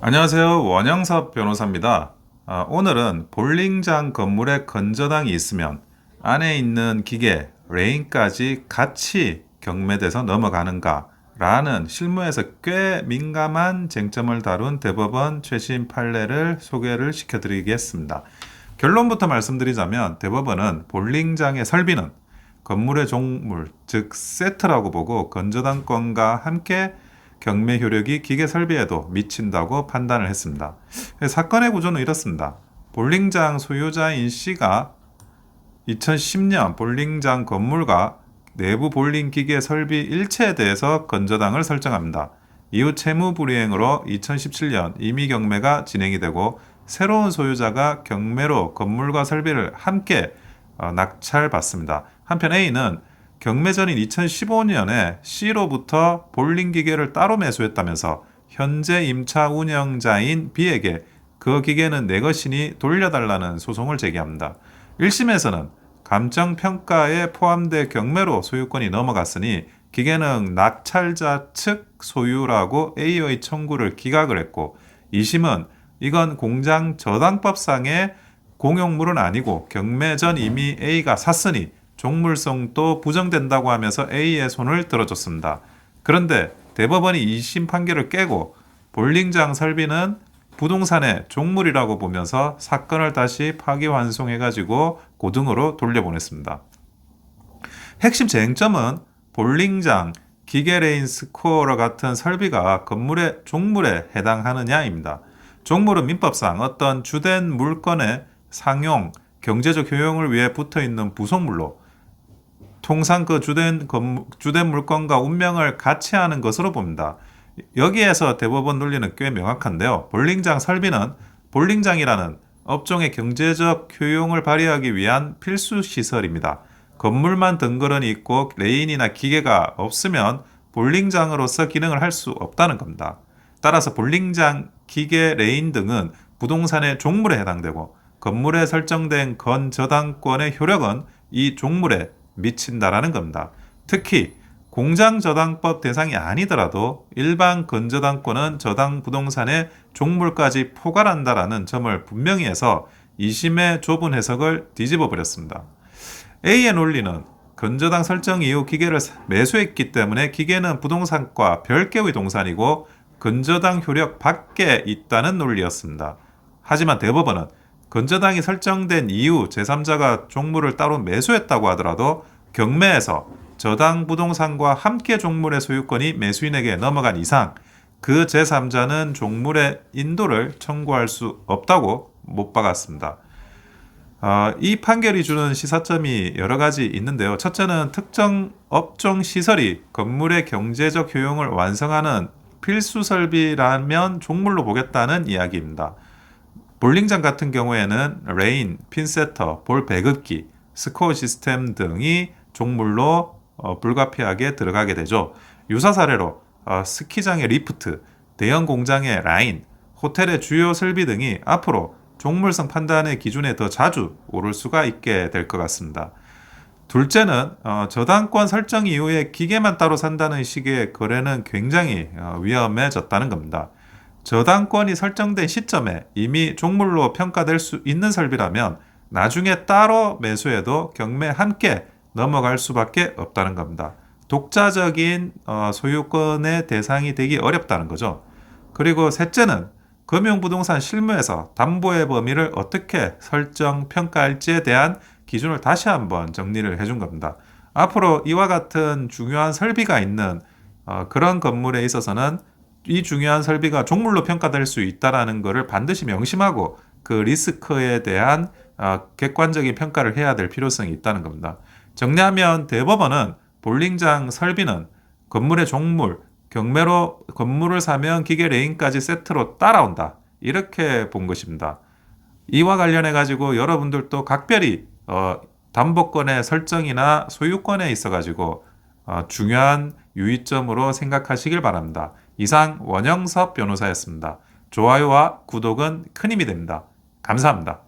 안녕하세요. 원영섭 변호사입니다. 아, 오늘은 볼링장 건물에 건저당이 있으면 안에 있는 기계, 레인까지 같이 경매돼서 넘어가는가? 라는 실무에서 꽤 민감한 쟁점을 다룬 대법원 최신 판례를 소개를 시켜드리겠습니다. 결론부터 말씀드리자면 대법원은 볼링장의 설비는 건물의 종물, 즉 세트라고 보고 건저당권과 함께 경매 효력이 기계 설비에도 미친다고 판단을 했습니다. 사건의 구조는 이렇습니다. 볼링장 소유자인 C가 2010년 볼링장 건물과 내부 볼링 기계 설비 일체에 대해서 건저당을 설정합니다. 이후 채무 불이행으로 2017년 임의 경매가 진행이 되고 새로운 소유자가 경매로 건물과 설비를 함께 어, 낙찰받습니다. 한편 A는 경매 전인 2015년에 C로부터 볼링 기계를 따로 매수했다면서 현재 임차 운영자인 B에게 그 기계는 내 것이니 돌려달라는 소송을 제기합니다. 1심에서는 감정 평가에 포함돼 경매로 소유권이 넘어갔으니 기계는 낙찰자 측 소유라고 A의 청구를 기각을 했고 2심은 이건 공장 저당법상의 공용물은 아니고 경매 전 이미 A가 샀으니 종물성도 부정된다고 하면서 A의 손을 들어줬습니다. 그런데 대법원이 2심 판결을 깨고 볼링장 설비는 부동산의 종물이라고 보면서 사건을 다시 파기환송해가지고 고등으로 돌려보냈습니다. 핵심 쟁점은 볼링장, 기계레인 스코어러 같은 설비가 건물의 종물에 해당하느냐입니다. 종물은 민법상 어떤 주된 물건의 상용, 경제적 효용을 위해 붙어 있는 부속물로 통상 그 주된, 건, 주된 물건과 운명을 같이 하는 것으로 봅니다. 여기에서 대법원 논리는 꽤 명확한데요. 볼링장 설비는 볼링장이라는 업종의 경제적 효용을 발휘하기 위한 필수 시설입니다. 건물만 덩그러니 있고 레인이나 기계가 없으면 볼링장으로서 기능을 할 수 없다는 겁니다. 따라서 볼링장, 기계, 레인 등은 부동산의 종물에 해당되고 건물에 설정된 건저당권의 효력은 이 종물에 미친다라는 겁니다. 특히 공장 저당법 대상이 아니더라도 일반 건저당권은 저당 부동산의 종물까지 포괄한다라는 점을 분명히 해서 2심의 좁은 해석을 뒤집어 버렸습니다. A의 논리는 건저당 설정 이후 기계를 매수했기 때문에 기계는 부동산과 별개의 동산이고 건저당 효력 밖에 있다는 논리였습니다. 하지만 대법원은 건저당이 설정된 이후 제3자가 종물을 따로 매수했다고 하더라도 경매에서 저당 부동산과 함께 종물의 소유권이 매수인에게 넘어간 이상 그 제3자는 종물의 인도를 청구할 수 없다고 못 박았습니다. 어, 이 판결이 주는 시사점이 여러 가지 있는데요. 첫째는 특정 업종 시설이 건물의 경제적 효용을 완성하는 필수 설비라면 종물로 보겠다는 이야기입니다. 볼링장 같은 경우에는 레인, 핀세터, 볼 배급기, 스코어 시스템 등이 종물로 어, 불가피하게 들어가게 되죠. 유사 사례로 어, 스키장의 리프트, 대형 공장의 라인, 호텔의 주요 설비 등이 앞으로 종물성 판단의 기준에 더 자주 오를 수가 있게 될 것 같습니다. 둘째는 어, 저당권 설정 이후에 기계만 따로 산다는 식의 거래는 굉장히 어, 위험해졌다는 겁니다. 저당권이 설정된 시점에 이미 종물로 평가될 수 있는 설비라면 나중에 따로 매수해도 경매 함께 넘어갈 수밖에 없다는 겁니다. 독자적인 어, 소유권의 대상이 되기 어렵다는 거죠. 그리고 셋째는 금융부동산 실무에서 담보의 범위를 어떻게 설정, 평가할지에 대한 기준을 다시 한번 정리를 해준 겁니다. 앞으로 이와 같은 중요한 설비가 있는 어, 그런 건물에 있어서는 이 중요한 설비가 종물로 평가될 수 있다라는 것을 반드시 명심하고 그 리스크에 대한 어, 객관적인 평가를 해야 될 필요성이 있다는 겁니다. 정리하면 대법원은 볼링장 설비는 건물의 종물, 경매로 건물을 사면 기계 레인까지 세트로 따라온다. 이렇게 본 것입니다. 이와 관련해 가지고 여러분들도 각별히 어, 담보권의 설정이나 소유권에 있어 가지고 어, 중요한 유의점으로 생각하시길 바랍니다. 이상 원영섭 변호사였습니다. 좋아요와 구독은 큰 힘이 됩니다. 감사합니다.